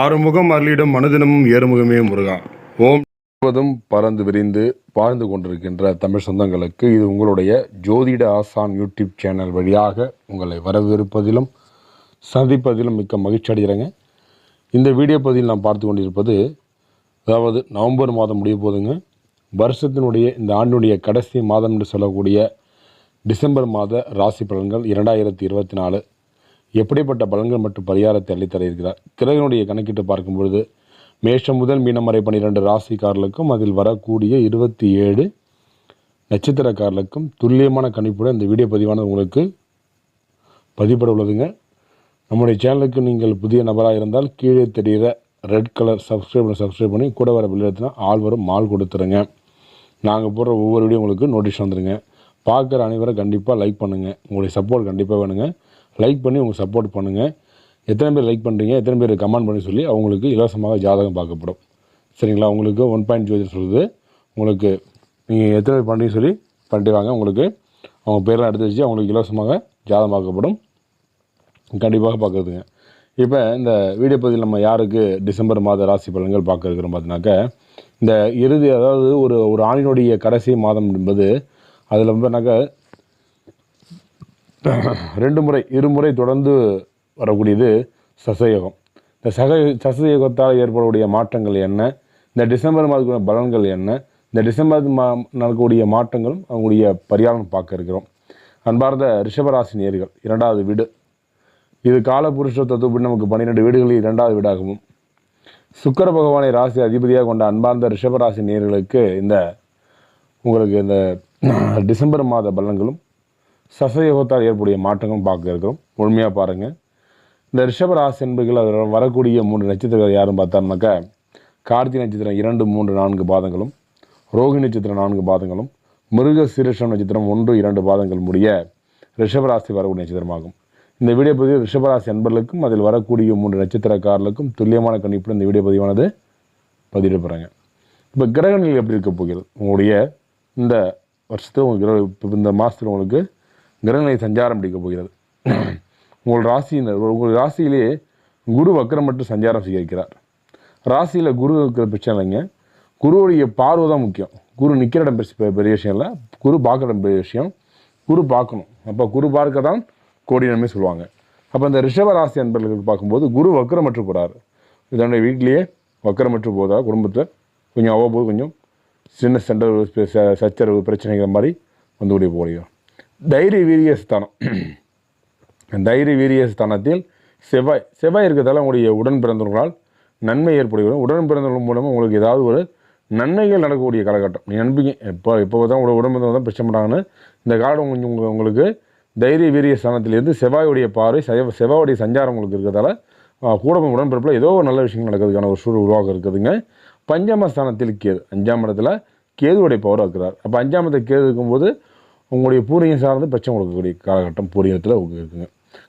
ஆறுமுகம் அருளிடம் மனுதினமும் ஏறுமுகமே முருகா. ஓம். முழுவதும் பறந்து விரிந்து வாழ்ந்து கொண்டிருக்கின்ற தமிழ் சொந்தங்களுக்கு இது உங்களுடைய ஜோதிட ஆசான் யூடியூப் சேனல் வழியாக உங்களை வரவேற்பதிலும் சந்திப்பதிலும் மிக்க மகிழ்ச்சி அடைகிறேங்க. இந்த வீடியோ பதிவில் நாம் பார்த்து கொண்டிருப்பது அதாவது நவம்பர் மாதம் முடிய போதுங்க. வருஷத்தினுடைய இந்த ஆண்டினுடைய கடைசி மாதம் என்று சொல்லக்கூடிய டிசம்பர் மாத ராசி பலன்கள் இரண்டாயிரத்தி இருபத்தி நாலு. எப்படிப்பட்ட பலன்கள் மற்றும் பரிகாரத்தை அள்ளித்தர இருக்கிறார் கிரகனுடைய கணக்கிட்டு பார்க்கும் பொழுது மேஷம் முதல் மீனம் வரை பன்னிரெண்டு ராசிக்காரர்களுக்கும் அதில் வரக்கூடிய இருபத்தி ஏழு நட்சத்திரக்காரர்களுக்கும் துல்லியமான கணிப்புடன் இந்த வீடியோ பதிவானது உங்களுக்கு பதிவுபட உள்ளதுங்க. நம்முடைய சேனலுக்கு நீங்கள் புதிய நபராக இருந்தால் கீழே தெரிகிற ரெட் கலர் சப்ஸ்கிரைப் பண்ணி சப்ஸ்கிரைப் பண்ணி கூட வர பில்லுனா ஆள் வரும் மால் கொடுத்துருங்க. நாங்கள் போடுற ஒவ்வொரு வீடியோ உங்களுக்கு நோட்டீஸ் வந்துடுங்க பார்க்குற அனைவரும் கண்டிப்பாக லைக் பண்ணுங்கள் உங்களுடைய சப்போர்ட் கண்டிப்பாக வேணுங்க. லைக் பண்ணி உங்களுக்கு சப்போர்ட் பண்ணுங்கள் எத்தனை பேர் லைக் பண்ணுறீங்க எத்தனை பேர் கமெண்ட் பண்ணி சொல்லி அவங்களுக்கு இலவசமாக ஜாதகம் பார்க்கப்படும். சரிங்களா? உங்களுக்கு ஒன் பாயிண்ட் ஜோதிடர் சொல்லுது. உங்களுக்கு நீங்கள் எத்தனை பேர் பண்ணுறீங்கன்னு சொல்லி பண்ணிட்டு வாங்க. உங்களுக்கு அவங்க பேரெலாம் எடுத்து வச்சு அவங்களுக்கு இலவசமாக ஜாதகம் பார்க்கப்படும். கண்டிப்பாக பார்க்குறதுங்க. இப்போ இந்த வீடியோ பதிவில் நம்ம யாருக்கு டிசம்பர் மாத ராசி பலன்கள் பார்க்க இருக்கிறோம் பார்த்தினாக்க இந்த இறுதி அதாவது ஒரு ஒரு ஆணினுடைய கடைசி மாதம் என்பது அதில் வந்துனாக்கா ரெண்டு முறை இருமுறை தொடர்ந்து வரக்கூடியது சசயோகம். இந்த சக சசயோகத்தால் ஏற்படக்கூடிய மாற்றங்கள் என்ன? இந்த டிசம்பர் மாதத்துக்குள்ள பலன்கள் என்ன? இந்த டிசம்பர் மா நடக்கக்கூடிய மாற்றங்களும் அவங்களுடைய பரிகாரம் பார்க்க இருக்கிறோம். அன்பார்ந்த ரிஷபராசி நேர்கள் இரண்டாவது வீடு. இது காலபுருஷ தத்துவப்படி நமக்கு பன்னிரெண்டு வீடுகளில் இரண்டாவது வீடாகவும் சுக்கர பகவானை ராசி அதிபதியாக கொண்ட அன்பார்ந்த ரிஷபராசி நேர்களுக்கு இந்த உங்களுக்கு இந்த டிசம்பர் மாத பலன்களும் சசயோகத்தால் ஏற்படைய மாற்றங்களும் பார்க்க இருக்கிறோம். முழுமையாக பாருங்கள் இந்த ரிஷபராசி என்பர்கள் அதில் வரக்கூடிய மூன்று நட்சத்திரங்கள் யாரும் பார்த்தோம்னாக்கா கார்த்தி நட்சத்திரம் இரண்டு மூன்று நான்கு பாதங்களும் ரோஹி நட்சத்திரம் நான்கு பாதங்களும் மிருக சீரிஷம் நட்சத்திரம் ஒன்று இரண்டு பாதங்கள் முடிய ரிஷபராசி வரக்கூடிய நட்சத்திரமாகும். இந்த வீடியோ பதிவு ரிஷபராசி அன்பர்களுக்கும் அதில் வரக்கூடிய மூன்று நட்சத்திரக்காரர்களுக்கும் துல்லியமான கணிப்புடன் இந்த வீடியோ பதிவானது பதிவிட போகிறாங்க இப்போ கிரகங்கள் எப்படி இருக்க போகிறது? உங்களுடைய இந்த வருஷத்தில் உங்கள் கிரக இந்த மாதத்தில் உங்களுக்கு கிரகநிலை சஞ்சாரம் பிடிக்க போகிறது. உங்கள் ராசியினர் உங்கள் ராசியிலே குரு வக்கரமற்று சஞ்சாரம் செய்ய ராசியில் குரு இருக்கிற பிரச்சனை இல்லைங்க. குருவுடைய பார்வை தான் முக்கியம். குரு நிற்கிற இடம் பெருசு பெரிய விஷயம் இல்லை. குரு பார்க்குற இடம் பெரிய விஷயம். குரு பார்க்கணும். அப்போ குரு பார்க்க தான் கோடி நன்மை சொல்லுவாங்க. அப்போ இந்த ரிஷப ராசி அன்பர்களுக்கு பார்க்கும்போது குரு வக்கரமற்று போகிறார் இதனுடைய வீட்டிலேயே வக்கரமற்று போதா? குடும்பத்தில் கொஞ்சம் அவ்வப்போது கொஞ்சம் சின்ன சண்டை ச- சச்சரவு பிரச்சனைகள் மாதிரி வந்து கூடிய போகிறோம் தைரிய வீரியஸ்தானம் தைரிய வீரியஸ்தானத்தில் செவ்வாய் செவ்வாய் இருக்கிறதால உங்களுடைய உடன் பிறந்தவர்களால் நன்மை ஏற்படுகிறது. உடன் பிறந்தவர்கள் மூலமாக உங்களுக்கு ஏதாவது ஒரு நன்மைகள் நடக்கக்கூடிய காலகட்டம். நீ நம்பிக்கை எப்போ இப்போ தான் உங்களோட உடம்பு தான் பிரச்சனை பண்ணாங்கன்னு இந்த காலம் கொஞ்சம் உங்க- உங்களுக்கு தைரிய வீரிய ஸ்தானத்திலிருந்து செவ்வாயுடைய பார்வை செவ் செவ்வாயுடைய சஞ்சாரம் உங்களுக்கு இருக்கிறதால கூட உடன்பிறப்பில் ஏதோ ஒரு நல்ல விஷயங்கள் நடக்கிறதுக்கான ஒரு சூழல் உருவாக இருக்குதுங்க. பஞ்சம ஸ்தானத்தில் கேது அஞ்சாம் இடத்துல கேதுவுடைய பவர் இருக்கிறார். அப்போ அஞ்சாம் இடத்துல கேது இருக்கும்போது உங்களுடைய பூரியம் சார்ந்து பிரச்சனை கொடுக்கக்கூடிய காலகட்டம் பூரியத்தில் இருக்குங்க.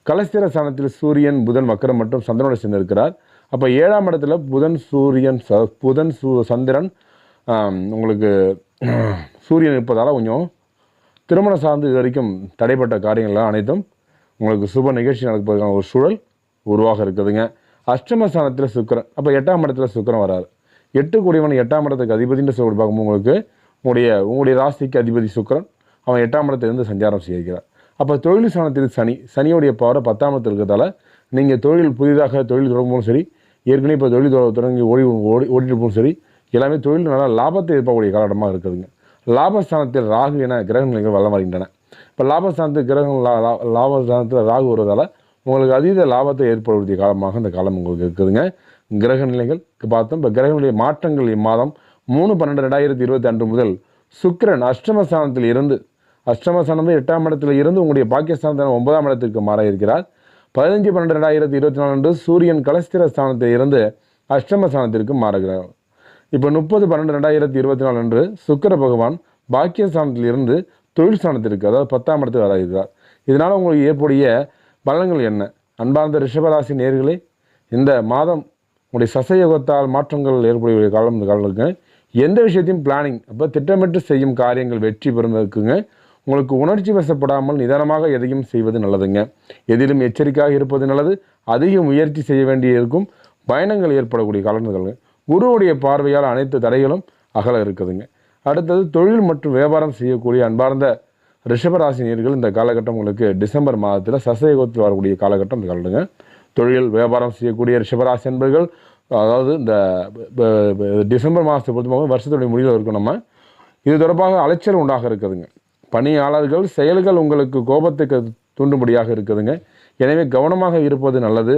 கலஸ்திர ஸ்தானத்தில் சூரியன் புதன் மக்கரம் மற்றும் சந்திரனோட சேர்ந்து இருக்கிறார். அப்போ ஏழாம் இடத்துல புதன் சூரியன் ச புதன் சூ சந்திரன் உங்களுக்கு சூரியன் இருப்பதால் கொஞ்சம் திருமணம் சார்ந்து இது வரைக்கும் தடைப்பட்ட காரியங்கள்லாம் அனைத்தும் உங்களுக்கு சுப நிகழ்ச்சி நடப்பதற்கான ஒரு சூழல் உருவாக இருக்குதுங்க. அஷ்டம ஸ்தானத்தில் சுக்கிரன் அப்போ எட்டாம் இடத்துல சுக்கிரன் வராரு. எட்டு கூடியவன் எட்டாம் இடத்துக்கு அதிபதினு சொல்லி பார்க்கும்போது உங்களுக்கு உங்களுடைய உங்களுடைய ராசிக்கு அதிபதி சுக்கரன் அவன் எட்டாம் இடத்திலிருந்து சஞ்சாரம் செய்கிறார் அப்போ தொழில் ஸ்தானத்தில் சனி சனியுடைய பவரை பத்தாம் இடத்தில் இருக்கிறதால நீங்கள் தொழில் புதிதாக தொழில் தொடங்கும்போதும் சரி ஏற்கனவே இப்போ தொழில் தொட தொடங்கி ஓடி ஓடி ஓடிட்டு போகும் சரி எல்லாமே தொழில் நல்லா லாபத்தை எதிர்பார்க்கக்கூடிய காலகட்டமாக இருக்குதுங்க. லாபஸ்தானத்தில் ராகு என கிரகங்கள் வளம் வருகின்றன இப்போ லாபஸ்தானத்தில் கிரகம் லா- லாபஸ்தானத்தில் ராகு வருவதால் உங்களுக்கு அதீத லாபத்தை ஏற்படுத்திய காலமாக இந்த காலம் உங்களுக்கு இருக்குதுங்க. கிரக நிலைகள் பார்த்தோம். இப்போ கிரகங்களுடைய மாற்றங்கள் இம்மாதம் மூணு பன்னெண்டு ரெண்டாயிரத்தி இருபத்தி அன்று முதல் சுக்கிரன் அஷ்டமஸ்தானத்தில் இருந்து அஷ்டமசனந்து எட்டாம் இடத்தில் இருந்து உங்களுடைய பாகிஸ்தானத்தில் ஒன்பதாம் இடத்திற்கு மாற இருக்கிறார். பதினஞ்சு பன்னெண்டு ரெண்டாயிரத்தி இருபத்தி நாலு அன்று சூரியன் கலஸ்திர ஸ்தானத்தில் இருந்து அஷ்டமஸ்தானத்திற்கு மாறுகிறார். இப்போ முப்பது பன்னெண்டு ரெண்டாயிரத்தி இருபத்தி நாலு அன்று சுக்கர பகவான் பாக்கியஸ்தானத்தில் இருந்து தொழில் ஸ்தானத்திற்கு அதாவது பத்தாம் இடத்துக்கு வர இருக்கிறார். இதனால் உங்களுக்கு ஏற்புடைய பலன்கள் என்ன? அன்பார்ந்த ரிஷபராசி நேர்களே இந்த மாதம் உங்களுடைய சசயோகத்தால் மாற்றங்கள் ஏற்படக்கூடிய காலம் இந்த காலம் இருக்குங்க. எந்த விஷயத்தையும் பிளானிங் அப்போ திட்டமிட்டு செய்யும் காரியங்கள் வெற்றி பெறுவதற்குங்க. உங்களுக்கு உணர்ச்சி வசப்படாமல் நிதானமாக எதையும் செய்வது நல்லதுங்க. எதிலும் எச்சரிக்கையாக இருப்பது நல்லது. அதிக முயற்சி செய்ய வேண்டியிருக்கும் பயணங்கள் ஏற்படக்கூடிய காலங்கள் குருவுடைய பார்வையால் அனைத்து தடைகளும் அகல இருக்குதுங்க. அடுத்தது தொழில் மற்றும் வியாபாரம் செய்யக்கூடிய அன்பார்ந்த ரிஷபராசினியர்கள் இந்த காலகட்டம் உங்களுக்கு டிசம்பர் மாதத்தில் சசயோகத்தில் வரக்கூடிய காலகட்டம் இந்த தொழில் வியாபாரம் செய்யக்கூடிய ரிஷபராசி என்பர்கள் அதாவது இந்த டிசம்பர் மாதத்தை பொறுத்தவரை வருஷத்துடைய முடிவில் இருக்கும் நம்ம. இது தொடர்பாக அலைச்சல் உண்டாக இருக்குதுங்க. பணியாளர்கள் செயல்கள் உங்களுக்கு கோபத்துக்கு தூண்டும்படியாக இருக்குதுங்க. எனவே கவனமாக இருப்பது நல்லது.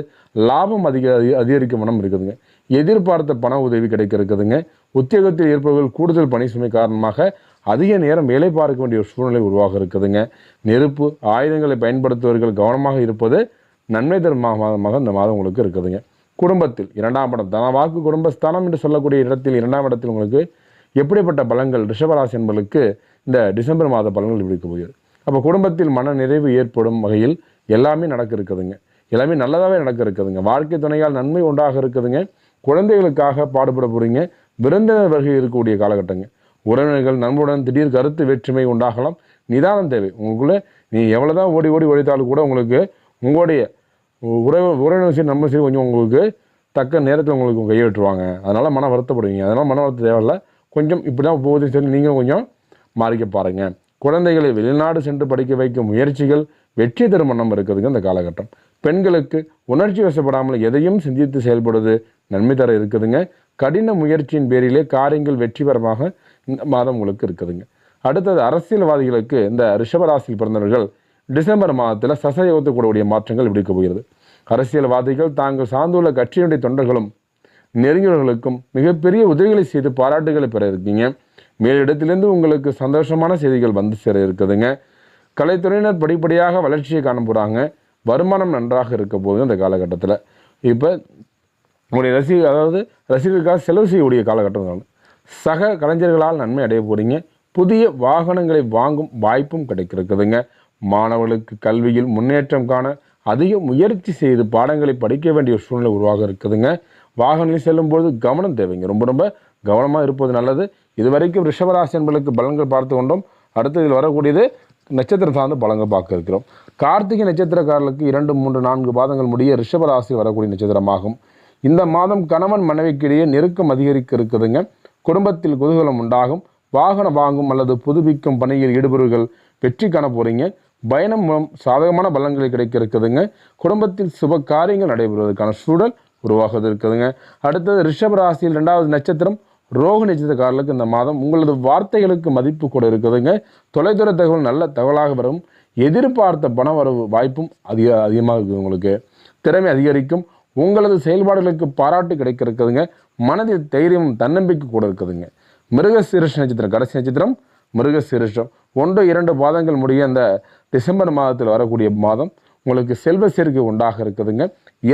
லாபம் அதிக அதிகரிக்கும் மனம் இருக்குதுங்க. எதிர்பார்த்த பண உதவி கிடைக்க இருக்குதுங்க. உத்தியோகத்தில் இருப்பவர்கள் கூடுதல் பணி சுமை காரணமாக அதிக நேரம் வேலை பார்க்க வேண்டிய ஒரு சூழ்நிலை உருவாக இருக்குதுங்க. நெருப்பு ஆயுதங்களை பயன்படுத்துபவர்கள் கவனமாக இருப்பது நன்மை தரும் மாதமாக இந்த மாதம் உங்களுக்கு இருக்குதுங்க. குடும்பத்தில் இரண்டாம் இடம் தனவாக்கு குடும்பஸ்தானம் என்று சொல்லக்கூடிய இடத்தில் இரண்டாம் இடத்தில் உங்களுக்கு எப்படிப்பட்ட பலங்கள் ரிஷபராசி என்பதற்கு இந்த டிசம்பர் மாத பலன்கள் இப்படி இருக்க போகிறது அப்போ குடும்பத்தில் மன நிறைவு ஏற்படும் வகையில் எல்லாமே நடக்க இருக்குதுங்க. எல்லாமே நல்லதாகவே நடக்க இருக்குதுங்க. வாழ்க்கை துணையால் நன்மை உண்டாக இருக்குதுங்க. குழந்தைகளுக்காக பாடுபட போகிறீங்க விருந்தினர் வருகை இருக்கக்கூடிய காலகட்டங்க. உறவினர்கள் நண்புடன் திடீர் கருத்து வேற்றுமை உண்டாகலாம். நிதானம் தேவை. உங்களுக்குள்ள நீ எவ்வளோ தான் ஓடி ஓடி உழைத்தாலும் கூட உங்களுக்கு உங்களுடைய உறவு உறவினர் சரி நம்ம சரி கொஞ்சம் உங்களுக்கு தக்க நேரத்தில் உங்களுக்கு கையெழுத்துருவாங்க அதனால் மன வருத்தப்படுவீங்க. அதனால் மன வருத்த தேவையில்ல. கொஞ்சம் இப்படி தான் போகுது சரி நீங்களும் கொஞ்சம் மாறிக்க பாருங்க. குழந்தைகளை வெளிநாடு சென்று படிக்க வைக்கும் முயற்சிகள் வெற்றி தரும் வண்ணம் இருக்குதுங்க இந்த காலகட்டம். பெண்களுக்கு உணர்ச்சி வசப்படாமல் எதையும் சிந்தித்து செயல்படுவது நன்மை தர இருக்குதுங்க. கடின முயற்சியின் பேரிலே காரியங்கள் வெற்றிகரமாக இந்த மாதம் உங்களுக்கு இருக்குதுங்க. அடுத்தது அரசியல்வாதிகளுக்கு இந்த ரிஷபராசியில் பிறந்தவர்கள் டிசம்பர் மாதத்தில் சசயோகத்து கூடக்கூடிய மாற்றங்கள் இப்படி போகிறது. அரசியல்வாதிகள் தாங்கள் சார்ந்துள்ள கட்சியினுடைய தொண்டர்களும் நெருங்கியவர்களுக்கும் மிகப்பெரிய உதவிகளை செய்து பாராட்டுகளை பெற இருக்கீங்க. மேலிடத்திலிருந்து உங்களுக்கு சந்தோஷமான செய்திகள் வந்து சேர இருக்குதுங்க. கலைத்துறையினர் படிப்படியாக வளர்ச்சியை காண போகிறாங்க வருமானம் நன்றாக இருக்க போகுது அந்த காலகட்டத்தில். இப்போ உங்களுடைய ரசிக அதாவது ரசிகர்களுக்காக செலவு செய்யக்கூடிய காலகட்டம் சக கலைஞர்களால் நன்மை அடைய போகிறீங்க புதிய வாகனங்களை வாங்கும் வாய்ப்பும் கிடைக்கிறதுங்க மாணவர்களுக்கு கல்வியில் முன்னேற்றம் காண அதிக முயற்சி செய்து பாடங்களை படிக்க வேண்டிய சூழ்நிலை உருவாக இருக்குதுங்க. வாகனங்களில் செல்லும்போது கவனம் தேவைங்க ரொம்ப ரொம்ப கவனமாக இருப்பது நல்லது. இதுவரைக்கும் ரிஷபராசி என்பதற்கு பலன்கள் பார்த்து கொண்டோம். அடுத்து இதில் வரக்கூடியது நட்சத்திரம் சார்ந்த பலங்கள் பார்க்க இருக்கிறோம். கார்த்திகை நட்சத்திரக்காரர்களுக்கு இரண்டு மூன்று நான்கு பாதங்கள் முடிய ரிஷபராசி வரக்கூடிய நட்சத்திரமாகும். இந்த மாதம் கணவன் மனைவிக்கிடையே நெருக்கம் அதிகரிக்க இருக்குதுங்க குடும்பத்தில் குதூகலம் உண்டாகும். வாகனம் வாங்கும் அல்லது புதுப்பிக்கும் பணியில் ஈடுபவர்கள் வெற்றி காண போகிறீங்க பயணம் மூலம் சாதகமான பலன்கள் கிடைக்க இருக்குதுங்க குடும்பத்தில் சுப காரியங்கள் நடைபெறுவதற்கான சூழல் உருவாகுது இருக்குதுங்க அடுத்தது ரிஷப ராசியில் ரெண்டாவது நட்சத்திரம் ரோக நட்சத்திரக்காரர்களுக்கு இந்த மாதம் உங்களது வார்த்தைகளுக்கு மதிப்பு கூட இருக்குதுங்க. தொலைதூர தகவல் நல்ல தகவலாக வரும். எதிர்பார்த்த பண வரவு வாய்ப்பும் அதிக அதிகமாக இருக்குது உங்களுக்கு. திறமை அதிகரிக்கும். உங்களது செயல்பாடுகளுக்கு பாராட்டு கிடைக்க இருக்குதுங்க மனதில் தைரியமும் தன்னம்பிக்கை கூட இருக்குதுங்க. மிருகசீரிஷ நட்சத்திரம் கடைசி நட்சத்திரம் மிருகசீரிஷம். ஒன்று இரண்டு மாதங்கள் முடிய அந்த டிசம்பர் மாதத்தில் வரக்கூடிய மாதம் உங்களுக்கு செல்வ சேர்க்கை உண்டாக இருக்குதுங்க.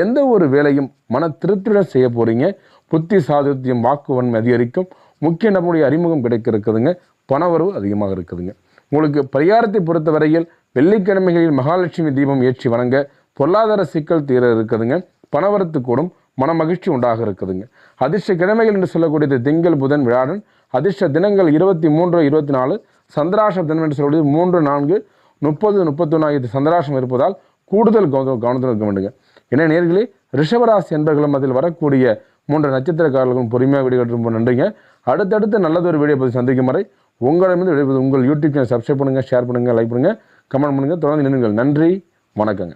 எந்த ஒரு வேலையும் மன திருப்தியுடன் செய்ய போகிறீங்க புத்தி சாதுத்தியம் வாக்குவன்மை அதிகரிக்கும். முக்கிய நம்முடைய அறிமுகம் கிடைக்க இருக்குதுங்க பணவரவு அதிகமாக இருக்குதுங்க. உங்களுக்கு பரிகாரத்தை பொறுத்தவரையில் வெள்ளிக்கிழமைகளில் மகாலட்சுமி தீபம் ஏற்றி வணங்க பொருளாதார சிக்கல் தீர இருக்குதுங்க. பணவரத்து கூடும். மன மகிழ்ச்சி உண்டாக இருக்குதுங்க. அதிர்ஷ்ட கிழமைகள் என்று சொல்லக்கூடியது திங்கள் புதன் விழாடன் அதிர்ஷ்ட தினங்கள் இருபத்தி மூன்று இருபத்தி நாலு. சந்திராஷ்ட தினம் என்று சொல்லக்கூடியது மூன்று நான்கு. முப்பது முப்பத்தொன்று ஆகிய சந்திராசம் இருப்பதால் கூடுதல் கவனம் கவனத்தில் இருக்க வேண்டுங்க. என நேர்களே ரிஷபராசி என்பர்களும் அதில் வரக்கூடிய மூன்று நட்சத்திரக்காரர்களும் பொறுமையாக வீடியோ ரொம்ப நன்றிங்க. அடுத்தடுத்து நல்லதொரு வீடியோ பற்றி சந்திக்கும் வரை உங்களிடமிருந்து விடைபெறுவது உங்கள் யூடியூப் சேனல் சப்ஸ்கிரைப் பண்ணுங்கள் ஷேர் பண்ணுங்கள் லைக் பண்ணுங்கள் கமெண்ட் பண்ணுங்கள் தொடர்ந்து நின்றுங்கள் நன்றி வணக்கங்க.